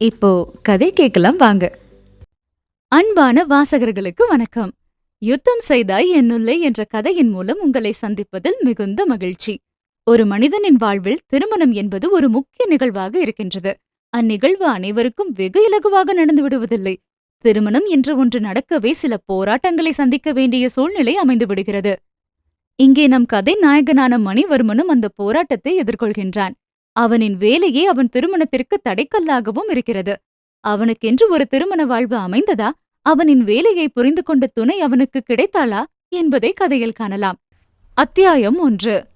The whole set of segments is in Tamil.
இப்போ கதை கேட்கலாம் வாங்க. அன்பான வாசகர்களுக்கு வணக்கம். யுத்தம் செய்தாய் என்னுள்ளே என்ற கதையின் மூலம் உங்களை சந்திப்பதில் மிகுந்த மகிழ்ச்சி. ஒரு மனிதனின் வாழ்வில் திருமணம் என்பது ஒரு முக்கிய நிகழ்வாக இருக்கின்றது. அந்நிகழ்வு அனைவருக்கும் வெகு இலகுவாக நடந்து விடுவதில்லை. திருமணம் என்று ஒன்று நடக்கவே சில போராட்டங்களை சந்திக்க வேண்டிய சூழ்நிலை அமைந்து விடுகிறது. இங்கே நம் கதை நாயகனான மணிவர்மனும் அந்த போராட்டத்தை எதிர்கொள்கின்றான். அவனின் வேலையே அவன் திருமணத்திற்கு தடைக்கல்லாகவும் இருக்கிறது. அவனுக்கென்று ஒரு திருமண வாழ்வு அமைந்ததா? அவனின் வேலையை புரிந்து கொண்ட துணை அவனுக்கு கிடைத்தாளா? என்பதை கதையில் காணலாம். அத்தியாயம் ஒன்று.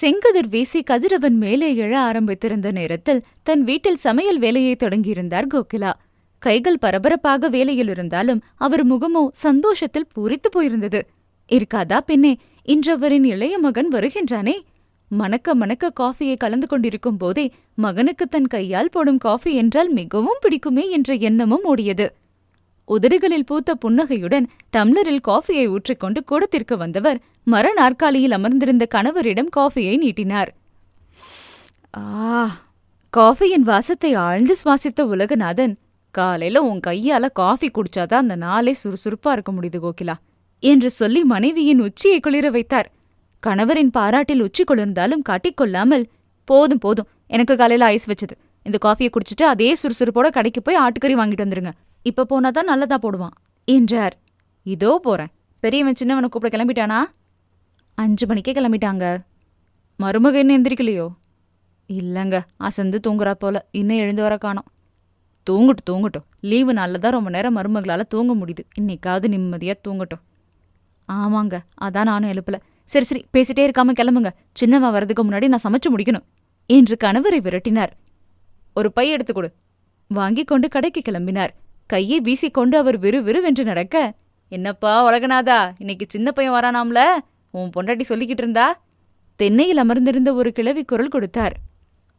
செங்கதிர் வீசி கதிரவன் மேலே எழ ஆரம்பித்திருந்த நேரத்தில் தன் வீட்டில் சமையல் வேலையை தொடங்கியிருந்தார் கோகிலா. கைகள் பரபரப்பாக வேலையில் இருந்தாலும் அவர் முகமோ சந்தோஷத்தில் பூரித்து போயிருந்தது. இருக்காதா பின்னே இன்றவரின் இளைய மகன் வருகின்றானே? மணக்க மணக்க காஃபியை கலந்து கொண்டிருக்கும் போதே மகனுக்கு தன் கையால் போடும் காஃபி என்றால் மிகவும் பிடிக்குமே என்ற எண்ணமும் ஓடியது. உதடுகளில் பூத்த புன்னகையுடன் டம்ளரில் காஃபியை ஊற்றிக்கொண்டு கூடத்திற்கு வந்தவர் மர நாற்காலியில் அமர்ந்திருந்த கணவரிடம் காஃபியை நீட்டினார். ஆ காஃபியின் வாசத்தை ஆழ்ந்து சுவாசித்த உலகநாதன் காலையில உன் கையால காஃபி குடிச்சாதான் அந்த நாளே சுறுசுறுப்பா இருக்க முடியுது கோகிலா என்று சொல்லி மனைவியின் உச்சியை குளிர வைத்தார். கணவரின் பாராட்டில் உச்சி குளிர்ந்தாலும் காட்டிக்கொள்ளாமல் போதும் போதும் எனக்கு காலையில ஐஸ் வச்சது. இந்த காஃபியை குடிச்சிட்டு அதே சுறுசுறுப்போட கடைக்கு போய் ஆட்டுக்கறி வாங்கிட்டு வந்துருங்க. இப்ப போனாதான் நல்லதா போடுவான் என்றார். இதோ போறேன். பெரியவன் சின்னவனை கூப்பிட கிளம்பிட்டானா? அஞ்சு மணிக்கே கிளம்பிட்டாங்க. மருமக இன்னும் எந்திரிக்கலையோ? இல்லைங்க அசந்து தூங்குறா போல. இன்னும் எழுந்து வர காணோம். தூங்கட்டும் தூங்கட்டும். லீவு நாளில் தான் ரொம்ப நேரம் மருமகளால தூங்க முடியுது. இன்னைக்காவது நிம்மதியா தூங்கட்டும். ஆமாங்க அதான் நானும் எழுப்பல. சரி சரி பேசிட்டே இருக்காம கிளம்புங்க. சின்னவன் வரதுக்கு முன்னாடி நான் சமைச்சு முடிக்கணும். என்று கணவரை விரட்டினார். ஒரு பை எடுத்து கொடு. வாங்கிக் கொண்டு கடைக்கு கிளம்பினார். கையை வீசிக்கொண்டு அவர் விறுவிறுவென்று நடக்க என்னப்பா உலகநாதா இன்னைக்கு சின்ன பையன் வரானாம்ல? உன் பொண்டாட்டி சொல்லிக்கிட்டு இருந்தா? தென்னையில் அமர்ந்திருந்த ஒரு கிழவி குரல் கொடுத்தார்.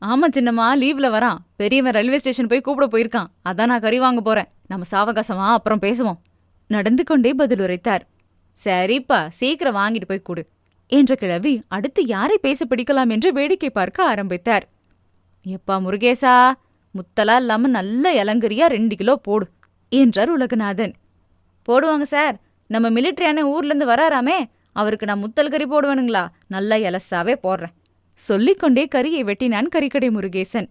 ஆமா சின்னம்மா லீவ்ல வரான். பெரியவன் ரயில்வே ஸ்டேஷன் போய் கூப்பிட போயிருக்கான். அதான் நான் கறி வாங்க போறேன். நம்ம சாவகாசமா அப்புறம் பேசுவோம். நடந்து கொண்டே பதில் உரைத்தார். சரிப்பா சீக்கிரம் வாங்கிட்டு போய் கொடு. என்ற கிழவி அடுத்து யாரை பேச பிடிக்கலாம் என்று வேடிக்கை பார்க்க ஆரம்பித்தார். எப்பா முருகேசா முத்தலா இல்லாம நல்ல இலங்கரியா ரெண்டு கிலோ போடு என்றார் உலகநாதன். போடுவாங்க சார். நம்ம மிலிட்ரியான ஊர்லேருந்து ஊர்ல இருந்து வராராமே அவருக்கு நான் முத்தல் கறி போடுவேனுங்களா? நல்ல எலசாவே போடுறேன் சொல்லிக்கொண்டே கரியை வெட்டினான் கறிக்கடை முருகேசன்.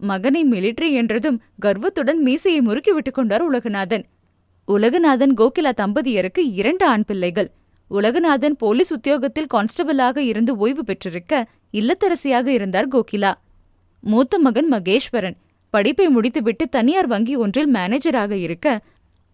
மகனை மிலிட்ரி என்றதும் கர்வத்துடன் மீசையை முறுக்கி விட்டுக் கொண்டார் உலகநாதன். உலகநாதன் கோகிலா தம்பதியருக்கு இரண்டு ஆண் பிள்ளைகள். உலகநாதன் போலீஸ் உத்தியோகத்தில் கான்ஸ்டபிளாக இருந்து ஓய்வு பெற்றிருக்க இல்லத்தரசியாக இருந்தார் கோகிலா. மூத்த மகன் மகேஸ்வரன். படிப்பை முடித்துவிட்டு தனியார் வங்கி ஒன்றில் மேனேஜராக இருக்க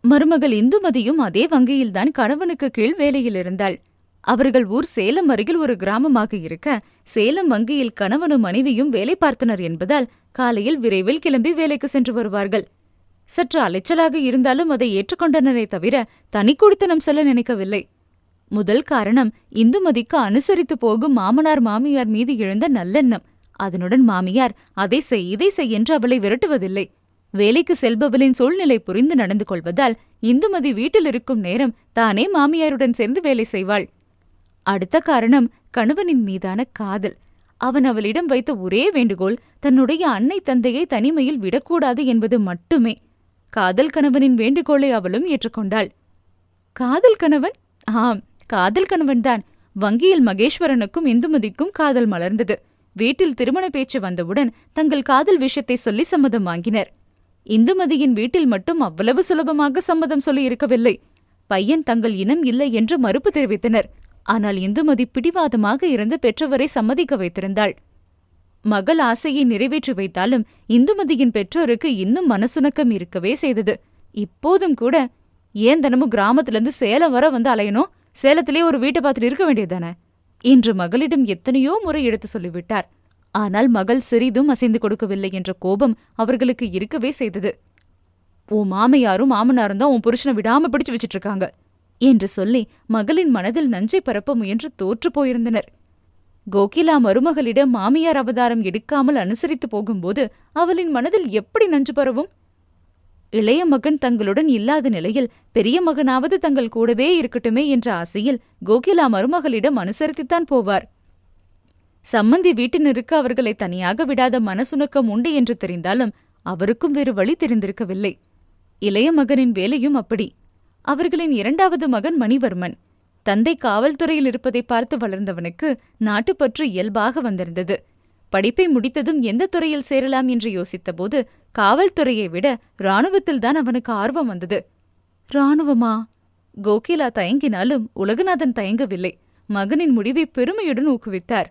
மருமகள் இந்துமதியும் அதே வங்கியில்தான் கணவனுக்கு கீழ் வேலையில் இருந்தாள் அவர்கள் ஊர் சேலம் அருகில் ஒரு கிராமமாக இருக்க சேலம் வங்கியில் கணவனும் மனைவியும் வேலை பார்த்தனர் என்பதால் காலையில் விரைவில் கிளம்பி வேலைக்கு சென்று வருவார்கள். சற்று அலைச்சலாக இருந்தாலும் அதை ஏற்றுக்கொண்டனரே தவிர தனி குடித்தனம் செல்ல நினைக்கவில்லை. முதல் காரணம் இந்துமதிக்கு அனுசரித்து போகும் மாமனார் மாமியார் மீது எழுந்த நல்லெண்ணம். அதனுடன் மாமியார் அதை செய் இதை செய் என்று அவளை விரட்டுவதில்லை. வேலைக்கு செல்பவளின் சூழ்நிலை புரிந்து நடந்து கொள்வதால் இந்துமதி வீட்டில் இருக்கும் நேரம் தானே மாமியாருடன் சேர்ந்து வேலை செய்வாள். அடுத்த காரணம் கணவனின் மீதான காதல். அவன் அவளிடம் வைத்த ஒரே வேண்டுகோள் தன்னுடைய அன்னை தந்தையை தனிமையில் விடக்கூடாது என்பது மட்டுமே. காதல் கணவனின் வேண்டுகோளை அவளும் ஏற்றுக்கொண்டாள். காதல் கணவன்? ஆம். காதல் கணவன்தான் வங்கியில் மகேஸ்வரனுக்கும் இந்துமதிக்கும் காதல் மலர்ந்தது. வீட்டில் திருமண பேச்சு வந்தவுடன் தங்கள் காதல் விஷயத்தை சொல்லி சம்மதம் வாங்கினர். இந்துமதியின் வீட்டில் மட்டும் அவ்வளவு சுலபமாக சம்மதம் சொல்லி இருக்கவில்லை. பையன் தங்கள் இனம் இல்லை என்று மறுப்பு தெரிவித்தனர். ஆனால் இந்துமதி பிடிவாதமாக இருந்து பெற்றவரை சம்மதிக்க வைத்திருந்தாள். மகள் ஆசையை நிறைவேற்றி வைத்தாலும் இந்துமதியின் பெற்றோருக்கு இன்னும் மனசுணக்கம் இருக்கவே செய்தது. இப்போதும் கூட ஏன் தினமும் கிராமத்திலிருந்து சேலம் வர வந்து அலையணும்? சேலத்திலே ஒரு வீட்டை பார்த்துட்டு இருக்க வேண்டியதானே என்று மகளிடம் எத்தனையோ முறை எடுத்து சொல்லிவிட்டார். ஆனால் மகள் சிறிதும் அசைந்து கொடுக்கவில்லை என்ற கோபம் அவர்களுக்கு இருக்கவே செய்தது. உன் மாமையாரும் மாமனாரும் தான் உன் புருஷனை விடாம பிடிச்சு வச்சிட்டு இருக்காங்க என்று சொல்லி மகளின் மனதில் நஞ்சை பரப்ப முயன்று தோற்று போயிருந்தனர். கோகிலா மருமகளிடம் மாமியார் அவதாரம் எடுக்காமல் அனுசரித்து போகும்போது அவளின் மனதில் எப்படி நஞ்சு பரவும்? இளைய மகன் தங்களுடன் இல்லாத நிலையில் பெரிய மகனாவது தங்கள் கூடவே இருக்கட்டுமே என்ற ஆசையில் கோகிலா மருமகளிடம் அனுசரித்துத்தான் போவார். சம்மந்தி வீட்டினருக்கு அவர்களை தனியாக விடாத மனசுணக்கம் உண்டு என்று தெரிந்தாலும் அவருக்கும் வேறு வழி தெரிந்திருக்கவில்லை. இளைய மகனின் வேலையும் அப்படி. அவர்களின் இரண்டாவது மகன் மணிவர்மன். தந்தை காவல்துறையில் இருப்பதை பார்த்து வளர்ந்தவனுக்கு நாட்டுப்பற்று இயல்பாக வந்திருந்தது. படிப்பை முடித்ததும் எந்த துறையில் சேரலாம் என்று யோசித்தபோது காவல்துறையை விட இராணுவத்தில்தான் அவனுக்கு ஆர்வம் வந்தது. ராணுவமா கோகிலா தயங்கினாலும் உலகநாதன் தயங்கவில்லை. மகனின் முடிவை பெருமையுடன் ஊக்குவித்தார்.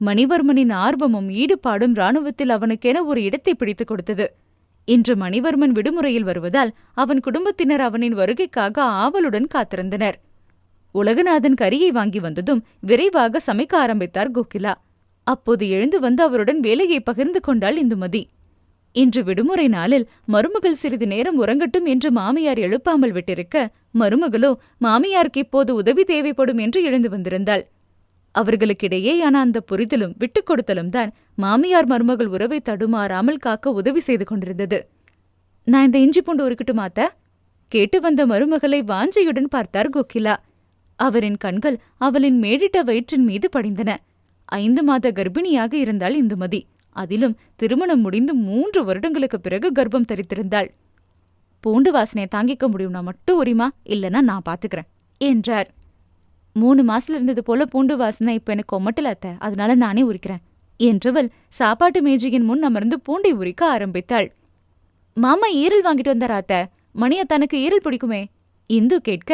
மணிவர்மனின் ஆர்வமும் ஈடுபாடும் ராணுவத்தில் அவனுக்கென ஒரு இடத்தை பிடித்துக் கொடுத்தது. இன்று மணிவர்மன் விடுமுறையில் வருவதால் அவன் குடும்பத்தினர் அவனின் வருகைக்காக ஆவலுடன் காத்திருந்தனர். உலகநாதன் கரியை வாங்கி வந்ததும் விரைவாக சமைக்க ஆரம்பித்தார் கோகிலா. அப்போது எழுந்து வந்து அவருடன் வேலையை பகிர்ந்து கொண்டாள் இந்துமதி. இன்று விடுமுறை நாளில் மருமகள் சிறிது நேரம் உறங்கட்டும் என்று மாமியார் எழுப்பாமல் விட்டிருக்க மருமகளோ மாமியாருக்கு இப்போது உதவி தேவைப்படும் என்று எழுந்து வந்திருந்தாள். அவர்களுக்கிடையேயான அந்த புரிதலும் விட்டுக் கொடுத்தலும் தான் மாமியார் மருமகள் உறவை தடுமாறாமல் காக்க உதவி செய்து கொண்டிருந்தது. நான் இந்த இஞ்சி பூண்டு உருக்கட்டுமாத்த கேட்டு வந்த மருமகளை வாஞ்சையுடன் பார்த்தார் கோகிலா. அவரின் கண்கள் அவளின் மேடிட்ட வயிற்றின் மீது படிந்தன. ஐந்து மாத கர்ப்பிணியாக இருந்தாள் இந்துமதி. அதிலும் திருமணம் முடிந்து மூன்று வருடங்களுக்கு பிறகு கர்ப்பம் தரித்திருந்தாள். பூண்டு வாசனையை தாங்கிக்க முடியும்னா மட்டும் உரிமா இல்லனா நான் பாத்துக்கிறேன் என்றார். மூணு மாசத்துல இருந்தது போல பூண்டு வாசனை இப்ப எனக்கு கொமட்டல அத்த அதனால நானே உரிக்கிறேன் என்றவள் சாப்பாட்டு மேஜையின் முன் அமர்ந்து பூண்டை உரிக்க ஆரம்பித்தாள். மாமா ஈரல் வாங்கிட்டு வந்தாரா அத்த? மணியா தனக்கு ஈரல் பிடிக்குமே இந்து கேட்க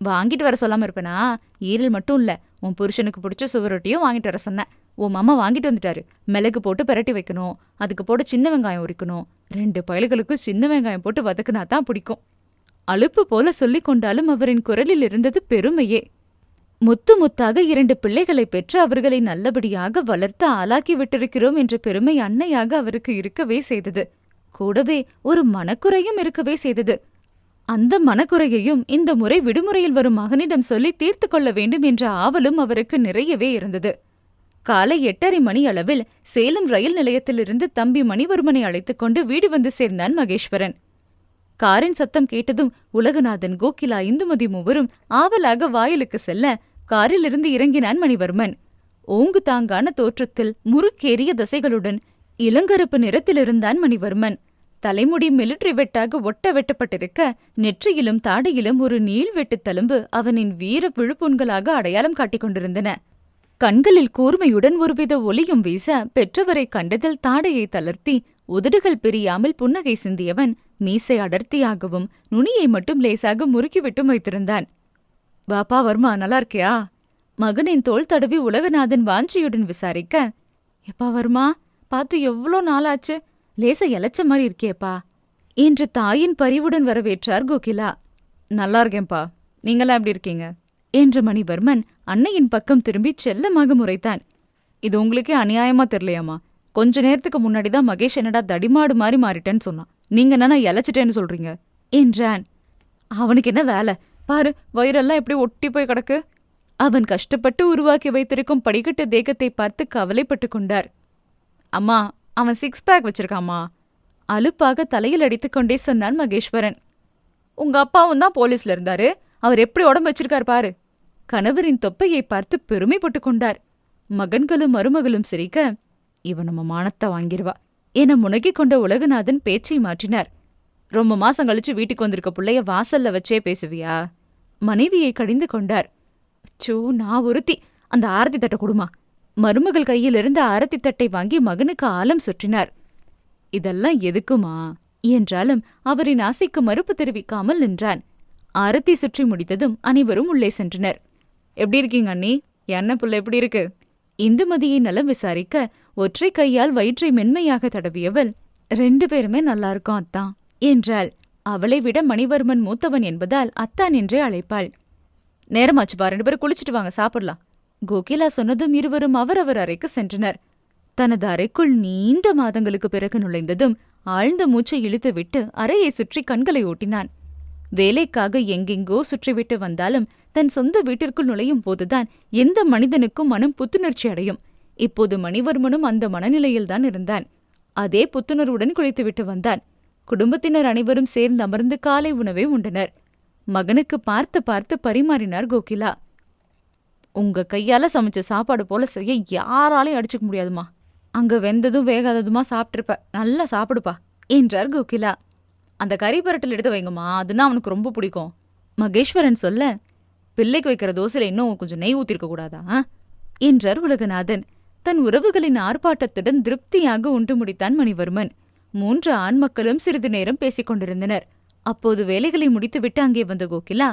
வாங்கிட்டு வர சொல்லாம இருப்பேனா? ஈரல் மட்டும் இல்ல உன் புருஷனுக்கு பிடிச்ச சுவரொட்டியும் வாங்கிட்டு வர சொன்னேன். உன் மாமா வாங்கிட்டு வந்துட்டாரு. மிளகு போட்டு பெரட்டி வைக்கணும். அதுக்கு போட்டு சின்ன வெங்காயம் உரிக்கணும். ரெண்டு பயல்களுக்கு சின்ன வெங்காயம் போட்டு வதக்குனா தான் பிடிக்கும். அலுப்பு போல சொல்லிக் கொண்டாலும் அவரின் குரலில் இருந்தது பெருமையே. முத்து முத்தாக இரண்டு பிள்ளைகளை பெற்று அவர்களை நல்லபடியாக வளர்த்து ஆளாக்கி விட்டிருக்கிறோம் என்ற பெருமை அன்னையாக அவருக்கு இருக்கவே செய்தது. கூடவே ஒரு மனக்குறையும் இருக்கவே செய்தது. அந்த மனக்குறையையும் இந்த முறை விடுமுறையில் வரும் மகனிடம் சொல்லி தீர்த்து கொள்ள வேண்டும் என்ற ஆவலும் அவருக்கு நிறையவே இருந்தது. காலை எட்டரை மணி அளவில் சேலம் ரயில் நிலையத்திலிருந்து தம்பி மணிவர்மனை அழைத்துக் கொண்டு வீடு வந்து சேர்ந்தான் மகேஸ்வரன். காரின் சத்தம் கேட்டதும் உலகநாதன் கோகிலா இந்துமதி மூவரும் ஆவலாக வாயிலுக்கு செல்ல காரிலிருந்து இறங்கினான் மணிவர்மன். ஓங்கு தாங்கான தோற்றத்தில் முறுக்கேறிய தசைகளுடன் இளங்கருப்பு நிறத்திலிருந்தான் மணிவர்மன். தலைமுடி மிலிட்டரி வெட்டாக ஒட்ட வெட்டப்பட்டிருக்க நெற்றியிலும் தாடையிலும் ஒரு நீள்வெட்டுத் தழும்பு அவனின் வீர விழுப்புண்களாக அடையாளம் காட்டிக் கொண்டிருந்தன. கண்களில் கூர்மையுடன் ஒருவித ஒளியும் வீச பெற்றவரை கண்டதில் தாடையை தளர்த்தி உதடுகள் பிரியாமல் புன்னகை சிந்தியவன் மீசை அடர்த்தியாகவும் நுனியை மட்டும் லேசாக முறுக்கிவிட்டும் வைத்திருந்தான். வாப்பா வர்மா நல்லா இருக்கியா மகனின் தோல் தடவி உலகநாதன் வாஞ்சியுடன் விசாரிக்க எப்பா வர்மா பார்த்து எவ்வளோ நாளாச்சு? லேச எலச்ச மாதிரி இருக்கேப்பா. என்று தாயின் பரிவுடன் வரவேற்றார் கோகிலா. நல்லா இருக்கேன்பா நீங்களாம் எப்படி இருக்கீங்க? என்ற மணிவர்மன் அன்னையின் பக்கம் திரும்பி செல்லமாக முறைத்தான். இது உங்களுக்கே அநியாயமா தெரியலையாமா கொஞ்ச நேரத்துக்கு முன்னாடி தான் மகேஷ் என்னடா தடிமாடு மாதிரி மாறிட்டேன்னு சொன்னான். நீங்க என்னன்னா இழைச்சிட்டேன்னு சொல்றீங்க? என்றான். அவனுக்கு என்ன வேலை? பாரு வயிறெல்லாம் எப்படி ஒட்டி போய் கிடக்கு? அவன் கஷ்டப்பட்டு உருவாக்கி வைத்திருக்கும் படிக்கட்டு தேகத்தை பார்த்து கவலைப்பட்டு கொண்டார். அம்மா அவன் சிக்ஸ் பேக் வச்சிருக்காமா? அலுப்பாக தலையில் அடித்துக்கொண்டே சொன்னான் மகேஸ்வரன். உங்க அப்பாவும் தான் போலீஸ்ல இருந்தாரு. அவர் எப்படி உடம்பு வச்சிருக்கார் பாரு. கணவரின் தொப்பையை பார்த்து பெருமைப்பட்டு கொண்டார். மகன்களும் மருமகளும் சிரிக்க இவன் நம்ம மானத்தை வாங்கிருவா என முனகிக் கொண்ட உலகநாதன் பேச்சை மாற்றினார். ரொம்ப மாசம் கழிச்சு வீட்டுக்கு வந்திருக்க புள்ளைய வாசல்ல வச்சே பேசுவியா? மனைவியை கடிந்து கொண்டார். சூ நான் ஒருத்தி. அந்த ஆரத்தி தட்ட கொடுமா. மருமகள் கையிலிருந்து ஆரத்தி தட்டை வாங்கி மகனுக்கு ஆலம் சுற்றினார். இதெல்லாம் எதுக்குமா? என்றாலும் அவரின் ஆசைக்கு மறுப்பு தெரிவிக்காமல் நின்றான். ஆரத்தி சுற்றி முடித்ததும் அனைவரும் உள்ளே சென்றனர். எப்படி இருக்கீங்க அண்ணி? என்ன புள்ள எப்படி இருக்கு? இந்துமதியை நலம் விசாரிக்க ஒற்றை கையால் வயிற்றை மென்மையாக தடவியவள் ரெண்டு பேருமே நல்லா இருக்கும் அத்தான் என்றாள். அவளை விட மணிவர்மன் மூத்தவன் என்பதால் அத்தான் என்றே அழைப்பாள். நேரமாச்சு பா ரெண்டு பேரும் குளிச்சிட்டு வாங்க சாப்பிடலாம். கோகிலா சொன்னதும் இருவரும் அவரவர் அறைக்கு சென்றனர். தனது அறைக்குள் நீண்ட மாதங்களுக்கு பிறகு நுழைந்ததும் ஆழ்ந்த மூச்சை இழுத்துவிட்டு அறையை சுற்றி கண்களை ஓட்டினான். வேலைக்காக எங்கெங்கோ சுற்றிவிட்டு வந்தாலும் தன் சொந்த வீட்டிற்குள் நுழையும் போதுதான் எந்த மனிதனுக்கும் மனம் புத்துணர்ச்சி அடையும். இப்போது மணிவர்மனும் அந்த மனநிலையில்தான் இருந்தான். அதே புத்துணர்வுடன் குளித்துவிட்டு வந்தான். குடும்பத்தினர் அனைவரும் சேர்ந்து அமர்ந்து காலை உணவை உண்டனர். மகனுக்கு பார்த்து பார்த்து பரிமாறினார் கோகிலா. உங்க கையால சமைச்ச சாப்பாடு போல செய்ய யாராலையும் அடிச்சுக்க முடியாதுமா அங்க வெந்ததும் வேகாததுமா சாப்பிட்ருப்ப நல்லா சாப்பிடுப்பா என்றார் கோகிலா. அந்த கறி பரட்டல் எடுத்து வைங்கம்மா அதுனா அவனுக்கு ரொம்ப பிடிக்கும். மகேஸ்வரன் சொல்ல பிள்ளைக்கு வைக்கிற தோசையில் இன்னும் கொஞ்சம் நெய் ஊத்திருக்க கூடாதா? என்றார் உலகநாதன். தன் உறவுகளின் ஆர்ப்பாட்டத்துடன் திருப்தியாக உண்டு முடித்தான் மணிவர்மன். மூன்று ஆண் மக்களும் சிறிது நேரம் பேசிக் கொண்டிருந்தனர். அப்போது வேலைகளை முடித்துவிட்டு அங்கே வந்த கோகிலா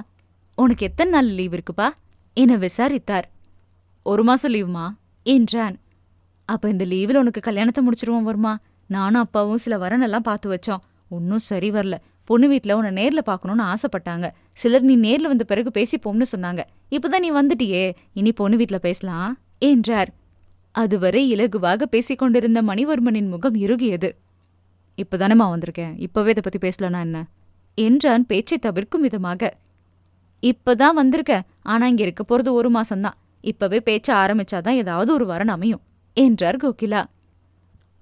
உனக்கு எத்தனை நாள் லீவ் இருக்குப்பா? என விசாரித்தார். ஒரு மாசம் லீவுமா என்றான். அப்ப இந்த லீவில் உனக்கு கல்யாணத்தை முடிச்சிருவோம் வருமா நானும் அப்பாவும் சில வரனெல்லாம் பார்த்து வச்சோம். ஒன்னும் சரி வரல. பொண்ணு வீட்ல உன்னை நேர்ல பார்க்கணும்னு ஆசைப்பட்டாங்க. சிலர் நீ நேர்ல வந்த பிறகு பேசிப்போம்னு சொன்னாங்க. இப்பதான் நீ வந்துட்டியே. இனி பொண்ணு வீட்ல பேசலாம்? என்றார். அதுவரை இலகுவாக பேசிக் கொண்டிருந்த மணிவர்மனின் முகம் இறுகியது. இப்பதானேம்மா வந்திருக்கேன். இப்பவே இதை பத்தி பேசலனா என்ன? என்றான் பேச்சை தவிர்க்கும் விதமாக. இப்பதான் வந்திருக்க. ஆனா இங்க இருக்க போறது ஒரு மாசம்தான். இப்பவே பேச்ச ஆரம்பிச்சாதான் ஏதாவது ஒரு வரன் அமையும் என்றார் கோகிலா.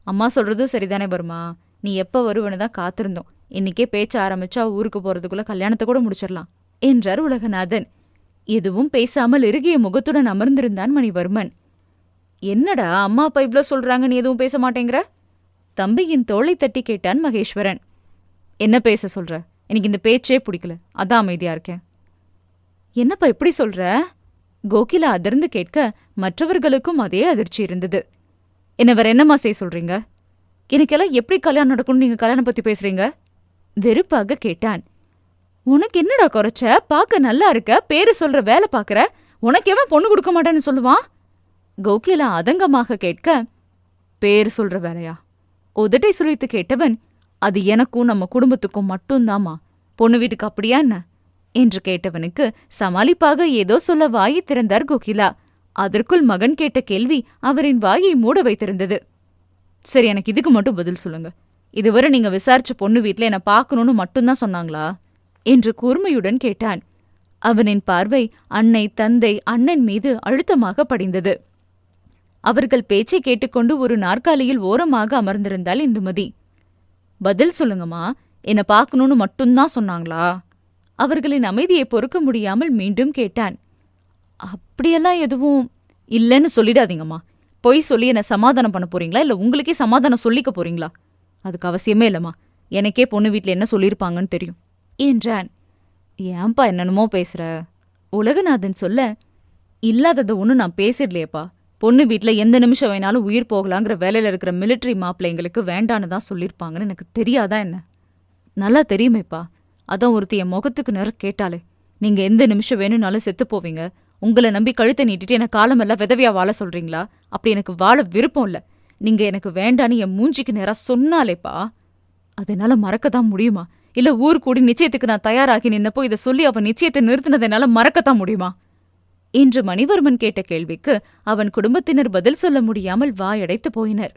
அம்மா சொல்றதும் சரிதானே வருமா நீ எப்ப வருவனு தான் காத்திருந்தோம். இன்னைக்கே பேச்ச ஆரம்பிச்சா ஊருக்கு போறதுக்குள்ள கல்யாணத்தை கூட முடிச்சிடலாம் என்றார் உலகநாதன். எதுவும் பேசாமல் இறுகிய முகத்துடன் அமர்ந்திருந்தான் மணிவர்மன். என்னடா அம்மா அப்பா இவ்ளோ சொல்றாங்க நீ எதுவும் பேச மாட்டேங்கிற? தம்பியின் தோளை தட்டி கேட்டான் மகேஸ்வரன். என்ன பேச சொல்ற? எனக்கு இந்த பேச்சே பிடிக்கல. அதான் அமைதியா இருக்கேன். என்னப்பா இப்படி சொல்ற? கோகிலா அதிர்ந்து கேட்க மற்றவர்களுக்கும் அதே அதிர்ச்சி இருந்தது. என்ன வேற என்னம்மா செய்ய சொல்றீங்க? எனக்கெல்லாம் எப்படி கல்யாணம் நடக்கும்னு நீங்க கல்யாணம் பத்தி பேசுறீங்க? வெறுப்பாக கேட்டான். உனக்கு என்னடா குறைச்ச? பார்க்க நல்லா இருக்க? பேரு சொல்ற வேலை பாக்குற உனக்கு எவன் பொண்ணு கொடுக்க மாட்டேன்னு சொல்லுவான்? கோகிலா அதங்கமாக கேட்க பேரு சொல்ற வேலையா? உதட்டை சுழித்து கேட்டவன் அது எனக்கும் நம்ம குடும்பத்துக்கும் மட்டும்தாம்மா. பொண்ணு வீட்டுக்கு அப்படியா என்ன? என்று கேட்டவனுக்கு சமாளிப்பாக ஏதோ சொல்ல வாயை திறந்தார் கோகிலா. அதற்குள் மகன் கேட்ட கேள்வி அவரின் வாயை மூட வைத்திருந்தது. சரி எனக்கு இதுக்கு மட்டும் பதில் சொல்லுங்க. இதுவரை நீங்க விசாரிச்ச பொண்ணு வீட்ல என்ன பார்க்கணும்னு மட்டும்தான் சொன்னாங்களா? என்று கூர்மையுடன் கேட்டான். அவனின் பார்வை அன்னை தந்தை அண்ணன் மீது அழுத்தமாக படிந்தது. அவர்கள் பேச்சை கேட்டுக்கொண்டு ஒரு நாற்காலியில் ஓரமாக அமர்ந்திருந்தாள் இந்துமதி. பதில் சொல்லுங்கம்மா என்ன பார்க்கணும்னு மட்டும்தான் சொன்னாங்களா? அவர்களின் அமைதியை பொறுக்க முடியாமல் மீண்டும் கேட்டான். அப்படியெல்லாம் எதுவும் இல்லைன்னு சொல்லிடாதீங்கம்மா. பொய் சொல்லி என்னை சமாதானம் பண்ண போறீங்களா? இல்ல உங்களுக்கே சமாதானம் சொல்லிக்க போறீங்களா? அதுக்கு அவசியமே இல்லம்மா. எனக்கே பொண்ணு வீட்ல என்ன சொல்லியிருப்பாங்கன்னு தெரியும். என்றான். ஏன்பா என்னென்னமோ பேசுற? உலகநாதன் சொல்ல இல்லாததை ஒன்றும் நான் பேசிடலையேப்பா. பொண்ணு வீட்ல எந்த நிமிஷம் வேணாலும் உயிர் போகலாங்கிற வேலையில இருக்கிற மிலிட்டரி மாப்பிள்ளைங்களுக்கு வேண்டான்னு தான் சொல்லியிருப்பாங்கன்னு எனக்கு தெரியாதா என்ன? நல்லா தெரியுமேப்பா. அதான் ஒருத்தி என் முகத்துக்கு நேரம் கேட்டாலே நீங்க எந்த நிமிஷம் வேணும்னாலும் செத்து போவீங்க. உங்களை நம்பி கழுத்தை நீட்டிட்டு எனக்கு காலமெல்லாம் விதவியா வாழ சொல்றீங்களா? அப்படி எனக்கு வாழ விருப்பம் இல்ல. நீங்க எனக்கு வேண்டான்னு என் மூஞ்சிக்கு நேரா சொன்னாலேப்பா. அதனால மறக்க தான் முடியுமா? இல்ல ஊர் கூடி நிச்சயத்துக்கு நான் தயாராகி நின்னப்போ இதை சொல்லி அவன் நிச்சயத்தை நிறுத்தினதனால மறக்கத்தான் முடியுமா? என்று மணிவர்மன் கேட்ட கேள்விக்கு அவன் குடும்பத்தினர் பதில் சொல்ல முடியாமல் வாயடைத்து போயினர்.